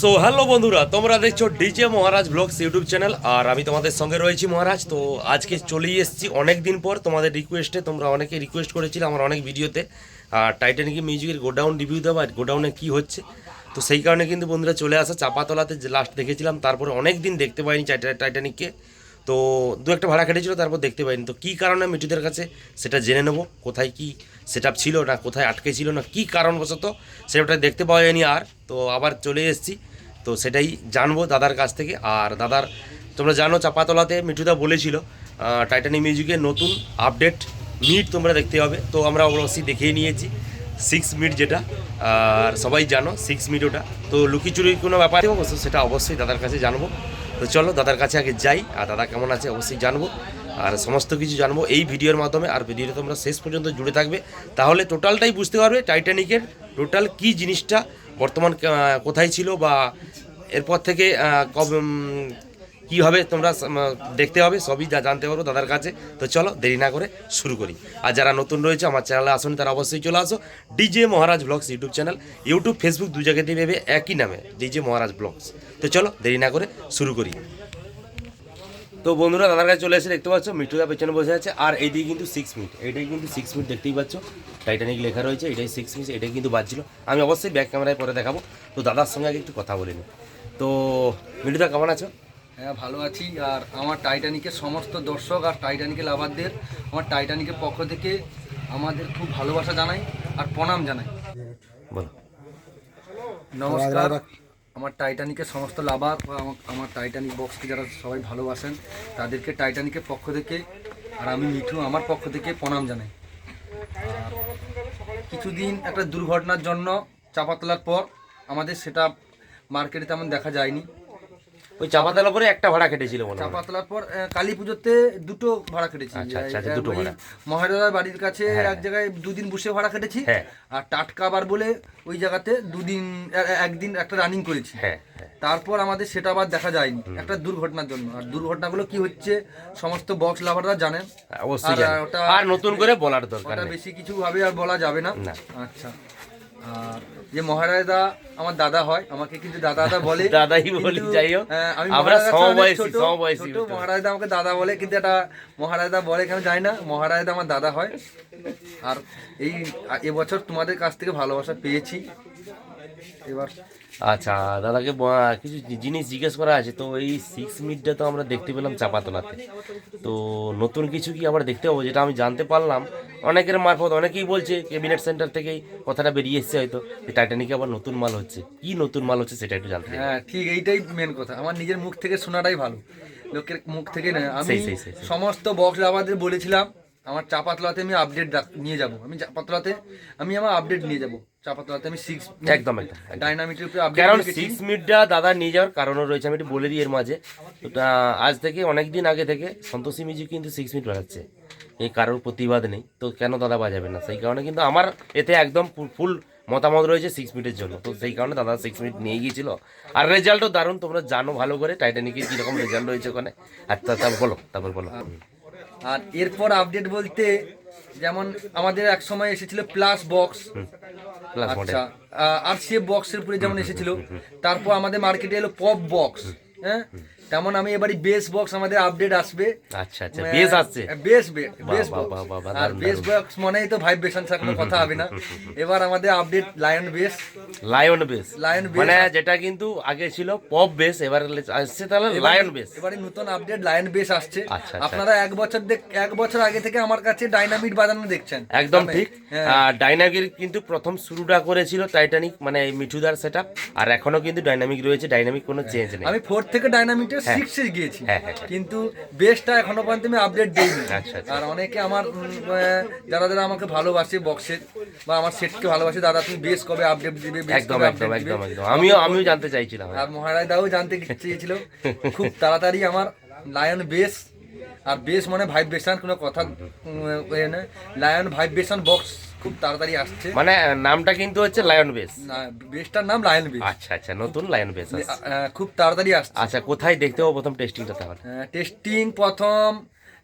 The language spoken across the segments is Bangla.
সো হ্যালো বন্ধুরা। তোমরা দেখছ DJ Maharaj vlogs YouTube channel আর আমি তোমাদের সঙ্গে রয়েছি মহারাজ। তো, আজকে চলেই এসেছি অনেক দিন পর তোমাদের রিকোয়েস্টে তোমরা অনেকে রিকোয়েস্ট করেছিলে আমার অনেক ভিডিওতে আর টাইটানিক মিউজিকের গোডাউন রিভিউ দেবো আর গোডাউনে কী হচ্ছে? তো, সেই কারণে কিন্তু বন্ধুরা চলে আসা। চাপাতলাতে লাস্ট দেখেছিলাম, তারপরে অনেক দিন দেখতে পাইনি টাইটানিককে তো দু একটা ভাড়া কেটেছিল তারপর দেখতে পাইনি। তো কী কারণে মিঠুদের কাছে সেটা জেনে নেব কোথায় কি সেট ছিল না কোথায় আটকে ছিল না কী কারণবশত সেটা দেখতে পাওয়া যায়নি আর। তো আবার চলে এসেছি তো সেটাই জানব দাদার কাছ থেকে। আর দাদার তোমরা জানো চাপাতলাতে মিঠুদা বলেছিল আহ, টাইটানিক মিউজিকের নতুন আপডেট মিট তোমরা দেখতে হবে তো আমরা অবশ্যই দেখিয়ে নিয়েছি সিক্স মিট যেটা আর সবাই জানো সিক্স মিট ওটা। তো লুকিচুরির কোনো ব্যাপার সেটা অবশ্যই দাদার কাছে জানব। তো চলো, দাদার কাছে আগে যাই। আর দাদা কেমন আছে অবশ্যই জানব। আর সমস্ত কিছু জানব এই ভিডিওর মাধ্যমে। আর ভিডিওটা তোমরা শেষ পর্যন্ত জুড়ে থাকবে। তাহলে টোটালটাই বুঝতে পারবে টাইটানিকের টোটাল কি জিনিসটা বর্তমান কোথায় ছিল বা এরপর থেকে কবে উম, কীভাবে তোমরা দেখতে হবে সবই যা জানতে পারব দাদার কাছে। তো চলো দেরি না করে শুরু করি। আর যারা নতুন রয়েছে আমার চ্যানেলে আসুন তারা অবশ্যই চলে আসো। DJ Maharaj vlogs YouTube channel YouTube Facebook দু জায়গাতেই ভেবে একই নামে ডিজে মহারাজ ব্লগস। তো চলো দেরি না করে শুরু করি। তো বন্ধুরা দাদার কাছে চলে এসে দেখতে পাচ্ছ মিঠুদা পেছনে বসে আছে আর এইদিকে কিন্তু সিক্স মিনিট। এইটাই কিন্তু সিক্স মিনিট দেখতেই পাচ্ছ। টাইটানিক লেখা রয়েছে এটাই সিক্স মিনিট এটাই কিন্তু বাজছিল। আমি অবশ্যই ব্যাক ক্যামেরায় পরে দেখাবো। তো দাদার সঙ্গে আগে একটু কথা বলিনি তো মিঠুদা কেমন আছো? হ্যাঁ ভালো আছি। আর আমার টাইটানিকের সমস্ত দর্শক আর টাইটানিকের লাভারদের আমার টাইটানিকের পক্ষ থেকে আমাদের খুব ভালোবাসা জানাই আর প্রণাম জানাই। নমস্কার। আমার টাইটানিকের সমস্ত লাভার বা আমার টাইটানিক বক্সকে যারা সবাই ভালোবাসেন তাদেরকে টাইটানিকের পক্ষ থেকে আর আমি মিঠু আমার পক্ষ থেকে প্রণাম জানাই। আর কিছুদিন একটা দুর্ঘটনার জন্য চাপা তোলার পর আমাদের সেটা মার্কেটে তেমন দেখা যায়নি। ওই চাপাতলা করে একটা ভাড়া কেটেছিল মনে হয়। চাপা তোলার পর কালী পুজোতে দুটো ভাড়া কেটেছি। আচ্ছা, আচ্ছা, আচ্ছা, দুটো ভাড়া। মহারাজার বাড়ির কাছে হ্যাঁ। এক জায়গায় দুদিন বসে ভাড়া কেটেছি। হ্যাঁ। আর টাটকাবার বলে ওই জায়গাতে দুদিন একদিন একটা রানিং করেছি। হ্যাঁ হ্যাঁ। তারপর আমাদের সেটা আবার দেখা যায়নি একটা দুর্ঘটনার জন্য। আর দুর্ঘটনাগুলো কি হচ্ছে সমস্ত বক্স লাভাররা জানেন। অবশ্যই আর, নতুন করে বলার দরকার বেশি কিছু ভাবে আর বলা যাবে না। আচ্ছা। যে মহারাজা আমার দাদা হয় আমাকে কিন্তু দাদা দাদা বলে। দাদাই বলি, যাই হোক। আহ, আমি আমরা সমবয়সী, সমবয়সী ছোট, মহারাজা আমাকে দাদা বলে কিন্তু এটা মহারাজা বলে কেন জানি না। মহারাজা আমার দাদা হয়। আর এই এবছর তোমাদের কাছ থেকে ভালোবাসা পেয়েছি। এবার আচ্ছা দাদাকে কিছু জিনিস জিজ্ঞেস করা আছে। তো এই সিক্স মিটটা তো আমরা দেখতে পেলাম চাপাতলাতে। তো নতুন কিছু কি আবার দেখতে পাবো যেটা আমি জানতে পারলাম? অনেকের মারফত অনেকেই বলছে ক্যাবিনেট সেন্টার থেকেই কথাটা বেরিয়ে এসছে হয়তো যে টাইটানিকে আবার নতুন মাল হচ্ছে। কি নতুন মাল হচ্ছে সেটা একটু জানতে হ্যাঁ ঠিক এইটাই মেন কথা। আমার নিজের মুখ থেকে শোনাটাই ভালো। লোকের মুখ থেকে নয় আমি। সমস্ত বক্স লাভারদের বলেছিলাম আমার চাপাতলাতে আমি আপডেট নিয়ে যাব। আমি চাপাতলাতে আমি আমার আপডেট নিয়ে যাব। চাপাতলাতে আমি সিক্স একদম একদম। ডাইনামিকের উপরে আপডেট কারণ সিক্স মিটটা দাদা নিয়ে যাওয়ার কারণও রয়েছে আমি একটু বলে দিই এর মাঝে। আজ থেকে অনেক দিন আগে থেকে সন্তোষী মিউজিক কিন্তু সিক্স মিট বাজাচ্ছে। এই কারোর প্রতিবাদ নেই। তো কেন দাদা বাজাবে না? সেই কারণে কিন্তু আমার এতে একদম ফুল মতামত রয়েছে সিক্স মিনিটের জন্য। তো সেই কারণে দাদা সিক্স মিনিট নিয়ে গিয়েছিল। আর রেজাল্টও দারুণ তোমরা জানো ভালো করে। টাইটানিকের কীরকম রেজাল্ট রয়েছে ওখানে। তা- তারপর বলো তারপর বলো। আর এরপর আপডেট বলতে যেমন আমাদের এক সময় এসেছিল প্লাস বক্স আচ্ছা আর সে বক্সের উপরে যেমন এসেছিল তারপর আমাদের মার্কেটে এলো পপ বক্স হ্যাঁ? তেমন আমি এবারে বেস বক্স আমাদের আপডেট আসবে। আচ্ছা আচ্ছা বেশ আসছে। বেস বেস বাহ, আর বেস বক্স মনেই তো ভাইব্রেশন ছাড়া কোনো কথা হবে না। এবার আমাদের update lion bass lion bass lion bass মানে যেটা কিন্তু আগে ছিল পপ বেস এবার আসছে তাহলে লায়ন বেস এবারে নতুন আপডেট লায়ন বেস আসছে। আচ্ছা, আচ্ছা। আপনারা এক বছর এক বছর আগে থেকে আমার কাছে ডাইনামিট বাজানো দেখছেন। একদম ঠিক। হ্যাঁ, ডাইনামিক কিন্তু প্রথম শুরুটা করেছিল টাইটানিক মানে মিঠুদার সেট আর এখনও কিন্তু ডাইনামিক রয়েছে ডাইনামিক কোনো চেঞ্জ নেই। আমি ফোর থেকে ডাইনামিটের সিক্সে গিয়েছি। হ্যাঁ, হ্যাঁ, হ্যাঁ। কিন্তু বেসটা এখনও পর্যন্ত আমি আপডেট দিইনি। আচ্ছা, আচ্ছা। আর অনেকে আমার যারা যারা আমাকে ভালোবাসে বক্সের বা আমার সেটকে ভালোবাসে দাদা তুমি বেশ কবে আপডেট দিবে একদম একদম? একদম আমিও আমিও জানতে চাইছিলাম। আর মহারাজ দাও জানতে চেয়েছিল। খুব তাড়াতাড়ি আমার লায়ন বেস আর বেস মানে ভাইব্রেশন কোনো কথা লায়ন ভাইব্রেশন বক্স খুব তাড়াতাড়ি আসছে। মানে নামটা কিন্তু হচ্ছে লায়ন বেস না বেসটার নাম লায়ন বেস আচ্ছা আচ্ছা নতুন লায়ন বেস খুব তাড়াতাড়ি আসছে। আচ্ছা কোথায় দেখতে হবে প্রথম টেস্টিংটা তাহলে? টেস্টিং প্রথম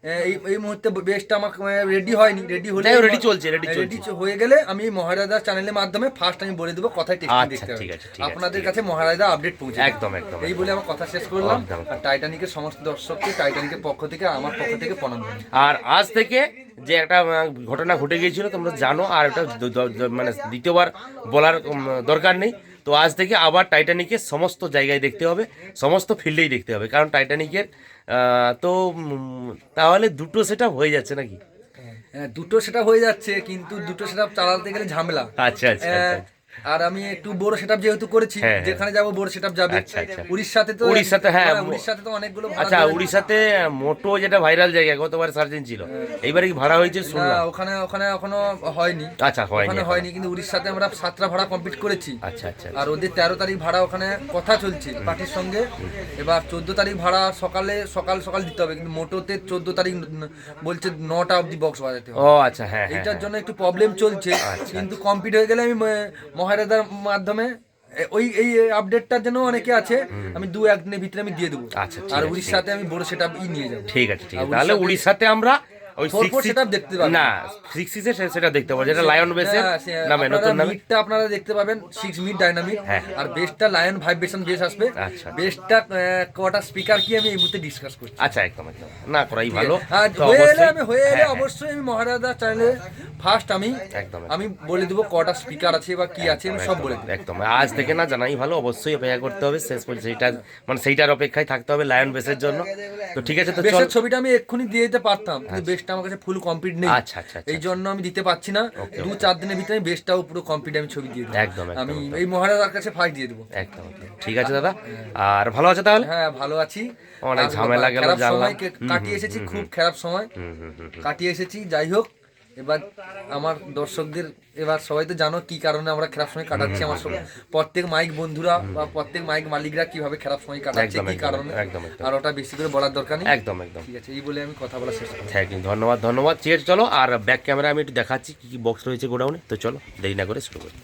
এই এই মুহূর্তে বেস্টটা আমার রেডি হয়নি রেডি হলে ready চলছে, ready রেডি হয়ে গেলে আমি মহারাজা চ্যানেলের মাধ্যমে ফার্স্ট আমি বলে দেবো কথায় টেস্টিং আচ্ছা, দেখতে হবে। আছে, আপনাদের কাছে মহারাজা আপডেট পৌঁছে একদম একদম এই বলে আমার কথা শেষ করলাম। আর টাইটানিকের সমস্ত দর্শককে টাইটানিকের পক্ষ থেকে আমার পক্ষ থেকে প্রণাম। আর আজ থেকে যে একটা ঘটনা ঘটে গিয়েছিল তোমরা জানো আর এটা মানে দ্বিতীয়বার বলার দরকার নেই। তো আজ থেকে আবার টাইটানিকের সমস্ত জায়গায় দেখতে হবে সমস্ত ফিল্ডেই দেখতে হবে। কারণ টাইটানিকের তো তাহলে দুটো সেট হয়ে যাচ্ছে নাকি? হ্যাঁ, দুটো সেটা হয়ে যাচ্ছে কিন্তু দুটো সেটা চালাতে গেলে ঝামেলা। আচ্ছা আচ্ছা আচ্ছা। আর আমি একটু বড় সেটআপ যেহেতু করেছি হ্যাঁ, হ্যাঁ। যেখানে যাব বড় সেটআপ যাবে। আচ্ছা, আচ্ছা। উড়িষ্যাতে তো উড়িষ্যাতে, হ্যাঁ, উড়িষ্যাতে তো অনেকগুলো আচ্ছা উড়িষ্যাতে মোটো যেটা ভাইরাল জায়গা গতবার সার্জেন ছিল। এইবারে কি ভাড়া হয়েছে? শুনলাম। ওখানে ওখানে এখনও হয়নি। আচ্ছা হয়নি ওখানে হয়নি কিন্তু উড়িষ্যাতে আমরা সাতটা ভাড়া কমপ্লিট করেছি। আচ্ছা আচ্ছা আর ওদের তেরো তারিখ ভাড়া ওখানে কথা চলছে পার্টির সঙ্গে। এবার চোদ্দ তারিখ ভাড়া সকালে সকাল সকাল দিতে হবে কিন্তু মোটোতে চোদ্দ তারিখ ন- বলছে নটা অবধি বক্স বাজাতে হবে। ও আচ্ছা হ্যাঁ হ্যাঁ এইটার জন্য একটু প্রবলেম চলছে কিন্তু কমপ্লিট হয়ে গেলে আমি মহারাজার মাধ্যমে ওই এই আপডেটটার জন্য অনেকে আছে আমি দু একদিনের ভিতরে আমি দিয়ে দেবো। আচ্ছা, আর উড়িষ্যাতে আমি বড় সেটা ই নিয়ে যাব। ঠিক আছে ঠিক আছে। তাহলে উড়িষ্যাতে আমরা ওই setup দেখতে পাবেন। না সিক্স সিক্সে সেটা দেখতে পাবো যেটা লায়ন হ্যাঁ, নামে নতুন নামে। মিডটা আপনারা দেখতে পাবেন সিক্স মিড ডাইনামিক হ্যাঁ। আর বেসটা লায়ন ভাইব্রেশন বেস আসবে। আচ্ছা। বেসটা কটা স্পিকার কি আমি এই মুহূর্তে ডিসকাস করছি। আচ্ছা একদম একদম। না করাই ভালো। হয়ে এলে আমি হয়ে এলে হ্যাঁ, হ্যাঁ, অবশ্যই আমি মহারাজা চ্যানেলে ফার্স্ট আমি একদম, আমি বলে দেবো কটা স্পিকার আছে বা কি আছে আমি সব বলে দেবো। একদম। আজ থেকে না জানাই ভালো অবশ্যই অপেক্ষা করতে হবে। শেষ পর্যন্ত সেইটা মানে সেইটার অপেক্ষায় থাকতে হবে লায়ন বেসের জন্য। তো ঠিক আছে তো ছবিটা আমি এক্ষুনি দিয়ে দিতে পারতাম কিন্তু বেসটা আমার কাছে ফুল কমপ্লিট নেই। আচ্ছা আচ্ছা আচ্ছা। এই জন্য আমি দিতে পারছি না। দু চার দিনের ভিতরে আমি বেসটাও পুরো কমপ্লিট আমি ছবি দিয়ে দেবো। একদম, আমি এই মহারাজার কাছে ফার্স্ট দিয়ে দেবো। একদম। ঠিক আছে দাদা। আর ভালো আছে তাহলে? হ্যাঁ ভালো আছি। অনেক ঝামেলা গেল, জানলাম। কাটিয়ে এসেছি খুব খারাপ সময়। কাটিয়ে এসেছি যাই হোক। এবার আমার দর্শকদের এবার সবাই তো জানো কি কারণে আমরা খারাপ সময় কাটাচ্ছি আমার সব প্রত্যেক মাইক বন্ধুরা বা প্রত্যেক মাইক মালিকরা কীভাবে খারাপ সময় কাটাচ্ছে কি কারণে। আর ওটা বেশি করে বলার দরকার নেই। একদম একদম। ঠিক আছে এই বলে আমি কথা বলা শেষ থ্যাংক ইউ ধন্যবাদ ধন্যবাদ। চেয়ে চলো আর ব্যাক ক্যামেরা আমি একটু দেখাচ্ছি কি কি বক্স রয়েছে গোডাউনে তো চলো দেরি না করে শুরু করি।